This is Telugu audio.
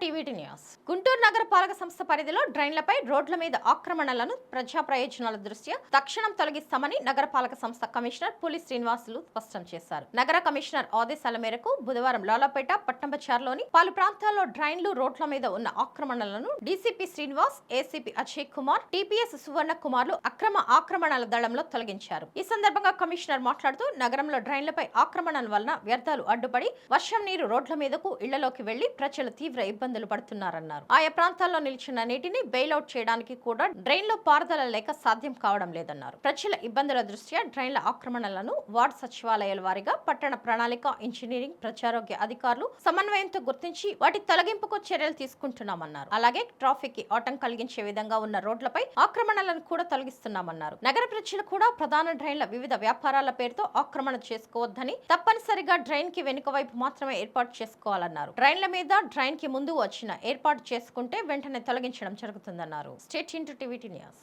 TVT news. గుంటూరు నగరపాలక సంస్థ పరిధిలో డ్రైన్లపై రోడ్ల మీద ఆక్రమణలను ప్రజా ప్రయోజనాల దృష్ట్యా తక్షణం తొలగిస్తామని నగరపాలక సంస్థ కమిషనర్ పులి శ్రీనివాసులు స్పష్టం చేశారు. నగర కమిషనర్ ఆదేశాల మేరకు బుధవారం లాలాపేట పట్టంబచార్లోని పలు ప్రాంతాల్లో డ్రైన్లు రోడ్ల మీద ఉన్న ఆక్రమణలను DCP Srinivas ACP Ajay Kumar TPS Suvarna కుమార్లు అక్రమ ఆక్రమణల దళంలో తొలగించారు. ఈ సందర్భంగా కమిషనర్ మాట్లాడుతూ నగరంలో డ్రైన్లపై ఆక్రమణల వలన వ్యర్థాలు అడ్డుపడి వర్షం నీరు రోడ్ల మీదకు ఇళ్ళలోకి వెళ్ళి ప్రజలు తీవ్ర ఇబ్బందులు పడుతున్నారన్నారు. ఆయా ప్రాంతాల్లో నిలిచిన నీటిని బెయిలౌట్ చేయడానికి కూడా డ్రైన్లో పారుదల లేక సాధ్యం కావడం లేదన్నారు. ప్రజల ఇబ్బందుల దృష్ట్యా డ్రైన్ల ఆక్రమణలను వార్డు సచివాలయాల వారీగా పట్టణ ప్రణాళిక ఇంజనీరింగ్ ప్రజారోగ్య అధికారులు సమన్వయంతో గుర్తించి వాటి తొలగింపుకు చర్యలు తీసుకుంటున్నామన్నారు. అలాగే ట్రాఫిక్కి ఆటం కలిగించే విధంగా ఉన్న రోడ్లపై ఆక్రమణలను కూడా తొలగిస్తున్నామన్నారు. నగర ప్రజలు కూడా ప్రధాన డ్రైన్ల వివిధ వ్యాపారాల పేరుతో ఆక్రమణ చేసుకోవద్దని తప్పనిసరిగా డ్రైన్కి వెనుక వైపు మాత్రమే ఏర్పాటు చేసుకోవాలన్నారు. డ్రైన్ల మీద డ్రైన్ కి ముందు వచ్చిన ఏర్పాటు చేసుకుంటే వెంటనే తొలగించడం జరుగుతుందన్నారు. State into TVT news.